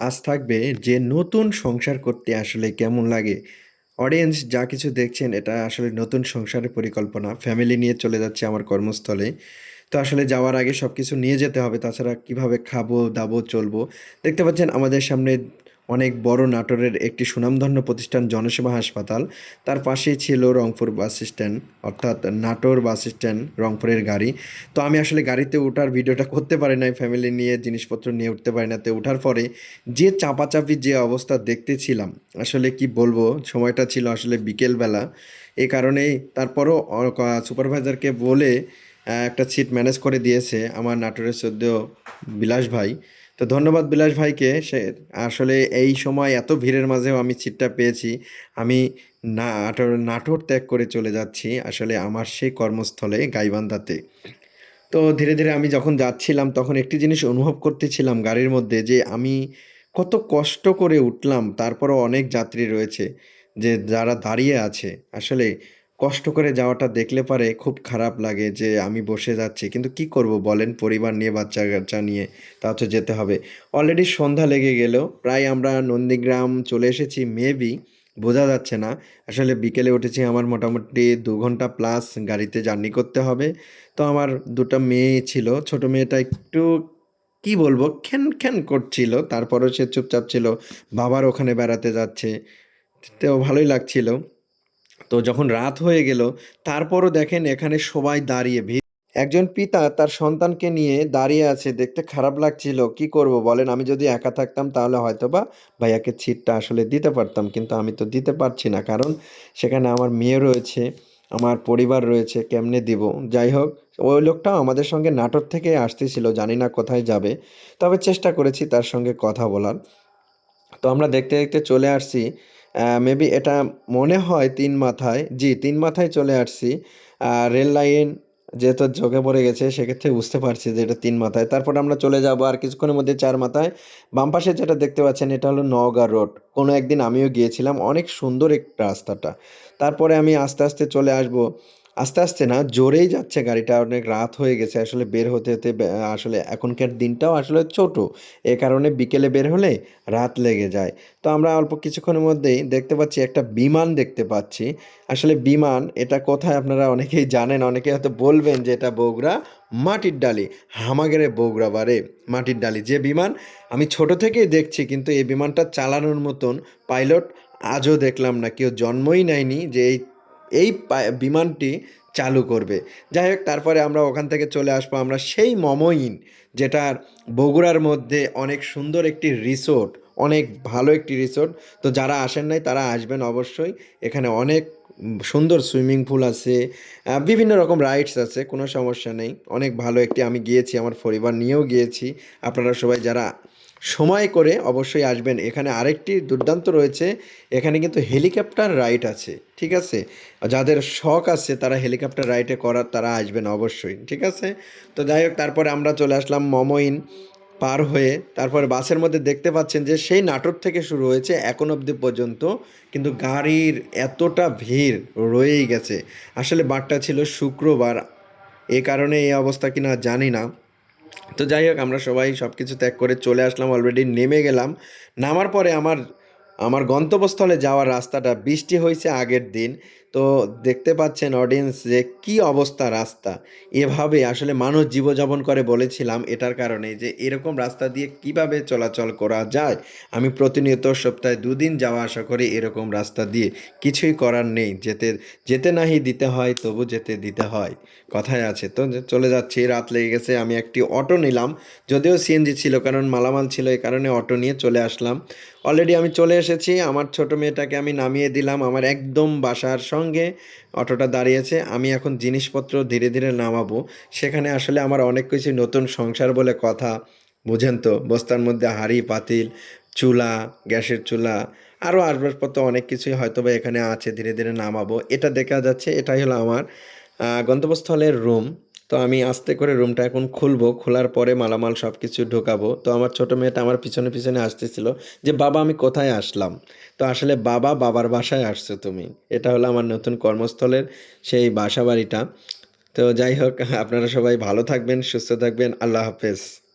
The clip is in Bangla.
আজ থাকবে যে নতুন সংসার করতে আসলে কেমন লাগে। অডিয়েন্স যা কিছু দেখছেন, এটা আসলে নতুন সংসারের পরিকল্পনা। ফ্যামিলি নিয়ে চলে যাচ্ছে আমার কর্মস্থলে। তো আসলে যাওয়ার আগে সব কিছু নিয়ে যেতে হবে। তাছাড়া কীভাবে খাব, দাবো, চলবো। দেখতে পাচ্ছেন আমাদের সামনে অনেক বড় নাটোরের একটি সুনামধন্য প্রতিষ্ঠান জনসেবা হাসপাতাল। তার পাশেই ছিল রংপুর বাস স্ট্যান্ড, অর্থাৎ নাটোর বাস স্ট্যান্ড, রংপুরের গাড়ি। তো আমি আসলে গাড়িতে ওঠার ভিডিওটা করতে পারি নাই ফ্যামিলি নিয়ে জিনিসপত্র নিয়ে উঠতে পারি না। তো ওঠার পরে যে চাপাচাপি, যে অবস্থা দেখতেছিলাম, আসলে কি বলব, সময়টা ছিল আসলে বিকেলবেলা। এ কারণেই তারপরও সুপারভাইজারকে বলে একটা সিট ম্যানেজ করে দিয়েছে আমার নাটোরের সদ্য বিলাস ভাই। তো ধন্যবাদ বিলাস ভাইকে। সে আসলে এই সময় এত ভিড়ের মাঝেও আমি সিটটা পেয়েছি। আমি নাটোর নাটোর ত্যাগ করে চলে যাচ্ছি আসলে আমার সেই কর্মস্থলে গাইবান্ধাতে। তো ধীরে ধীরে আমি যখন যাচ্ছিলাম তখন একটি জিনিস অনুভব করতেছিলাম গাড়ির মধ্যে যে আমি কত কষ্ট করে উঠলাম। তারপরও অনেক যাত্রী রয়েছে যে যারা দাঁড়িয়ে আছে। আসলে কষ্ট করে যাওয়াটা দেখলে পারে খুব খারাপ লাগে যে আমি বসে যাচ্ছি। কিন্তু কি করব বলেন? পরিবার নিয়ে, বাচ্চা কাচ্চা নিয়ে তা তো যেতে হবে। অলরেডি সন্ধ্যা লেগে গেল প্রায় আমরা নন্দীগ্রাম চলে এসেছি। মেবি বোঝা যাচ্ছে না। আসলে বিকেলে উঠেছি, আমার মোটামুটি দু ঘণ্টা প্লাস গাড়িতে জার্নি করতে হবে। তো আমার দুটো মেয়ে ছিল। ছোট মেয়েটা একটু কি বলব? খ্যান খ্যান করছিল। তারপরও সে চুপচাপ ছিল। বাবার ওখানে বেড়াতে যাচ্ছে। তো ভালোই লাগছিল। তো যখন রাত হয়ে গেল, তারপরও দেখেন এখানে সবাই দাঁড়িয়ে ভিড় একজন পিতা তার সন্তানকে নিয়ে দাঁড়িয়ে আছে, দেখতে খারাপ লাগছিল, কি করব বলেন? আমি যদি একা থাকতাম তাহলে হয়তোবা ভাইয়াকে ছিটটা আসলে দিতে পারতাম, কিন্তু আমি তো দিতে পারছি না, কারণ সেখানে আমার মেয়ে রয়েছে, আমার পরিবার রয়েছে, কেমনে দিব? যাই হোক, ওই লোকটাও আমাদের সঙ্গে নাটোর থেকে আসতেছিল, জানি না কোথায় যাবে, তবে চেষ্টা করেছি তার সঙ্গে কথা বলার। তো আমরা দেখতে দেখতে চলে আসছি মেবি এটা মনে হয় তিন মাথায়। জি, তিন মাথায় চলে আসছি। রেল লাইন যেহেতু চোখে পড়ে গেছে, সেক্ষেত্রে বুঝতে পারছি যে এটা তিন মাথায়। তারপর আমরা চলে যাব আর কিছুক্ষণের মধ্যে চার মাথায়। বাম পাশে যেটা দেখতে পাচ্ছেন, এটা হলো নওগাঁ রোড। কোনো একদিন আমিও গিয়েছিলাম। অনেক সুন্দর একটা রাস্তাটা। তারপরে আমি আস্তে আস্তে চলে আসব। আস্তে আস্তে না জোরেই যাচ্ছে গাড়িটা। অনেক রাত হয়ে গেছে, আসলে বের হতে হতে আসলে এখনকার দিনটাও আসলে ছোট। এ কারণে বিকেলে বের হলে রাত লেগে যায়। তো আমরা অল্প কিছুক্ষণের মধ্যেই দেখতে পাচ্ছি একটা বিমান দেখতে পাচ্ছি। আসলে বিমান এটা কোথায় আপনারা অনেকেই জানেন অনেকে হয়তো বলবেন যে এটা বগুড়া মাটির ডালি, হামাগেরে বগুড়া বারে মাটির ডালি। যে বিমান আমি ছোট থেকেই দেখছি, কিন্তু এই বিমানটা চালানোর মতন পাইলট আজও দেখলাম না, কেউ জন্মই নেয়নি যে এই এই বিমানটি চালু করবে। যাই হোক, তারপরে আমরা ওখান থেকে চলে আসব। আমরা সেই মমইন, যেটার বগুড়ার মধ্যে অনেক সুন্দর একটি রিসোর্ট, অনেক ভালো একটি রিসোর্ট। তো যারা আসেন নাই, তারা আসবেন অবশ্যই। এখানে অনেক সুন্দর সুইমিং পুল আছে বিভিন্ন রকম রাইডস আছে, কোনো সমস্যা নেই। অনেক ভালো একটি, আমি গিয়েছি, আমার পরিবার নিয়েও গিয়েছি। আপনারা সবাই যারা সময় করে অবশ্যই আসবেন। এখানে আরেকটি দুর্দান্ত রয়েছে। এখানে কিন্তু হেলিকপ্টার রাইড আছে, ঠিক আছে? যাদের শখ আছে, তারা হেলিকপ্টার রাইডে করার তারা আসবেন অবশ্যই, ঠিক আছে? তো যাই হোক, তারপরে আমরা চলে আসলাম মমইন পার হয়ে। তারপরে বাসের মধ্যে দেখতে পাচ্ছেন যে, সেই নাটোর থেকে শুরু হয়েছে এখন অবধি পর্যন্ত, কিন্তু গাড়ির এতটা ভিড় রয়েই গেছে। আসলে বারটা ছিল শুক্রবার। এ কারণে এই অবস্থা কিনা জানি না। তো যাই হোক, আমরা সবাই সব কিছু ত্যাগ করে চলে আসলাম অলরেডি নেমে গেলাম। নামার পরে আমার আমার গন্তব্যস্থলে যাওয়ার রাস্তাটা বৃষ্টি হয়েছে আগের দিন। তো দেখতে পাচ্ছেন অডিয়েন্স যে কি অবস্থা রাস্তা। এভাবে আসলে মানুষ জীবযাপন করে বলেছিলাম এটার কারণে যে এরকম রাস্তা দিয়ে কীভাবে চলাচল করা যায়। আমি প্রতিনিয়ত সপ্তাহে দুদিন যাওয়া আসা করি এরকম রাস্তা দিয়ে। কিছুই করার নেই, যেতে যেতে নাহি দিতে হয়, তবু যেতে দিতে হয়। কথায় আছে, তো চলে যাচ্ছি, রাত লেগে গেছে, আমি একটি অটো নিলাম। যদিও সিএনজি ছিল, কারণ মালামাল ছিল এই কারণে অটো নিয়ে চলে আসলাম। অলরেডি আমি চলে এসেছি, আমার ছোট মেয়েটাকে আমি নামিয়ে দিলাম, আমার একদম বাসার সঙ্গে অটোটা দাঁড়িয়েছে, আমি এখন জিনিসপত্র ধীরে ধীরে নামাবো। সেখানে আসলে আমার অনেক কিছু নতুন সংসার বলে কথা, বুঝেন তো? বস্তার মধ্যে হাঁড়ি, পাতিল, চুলা, গ্যাসের চুলা, আরও আসবাবপত্র অনেক কিছুই হয়তো বা এখানে আছে, ধীরে ধীরে নামাবো। এটা দেখা যাচ্ছে, এটাই হলো আমার গন্তব্যস্থলের রুম তো আমি আস্তে করে রুমটা এখন খুলবো, খোলার পরে মালামাল সব কিছু ঢোকাবো। তো আমার ছোটো মেয়েটা আমার পিছনে পিছনে আসতেছিল যে, বাবা, আমি কোথায় আসলাম? তো আসলে বাবা বাবার বাসায় আসছো তুমি। এটা হলো আমার নতুন কর্মস্থলের সেই বাসা বাড়িটা তো যাই হোক, আপনারা সবাই ভালো থাকবেন, সুস্থ থাকবেন, আল্লাহ হাফেজ।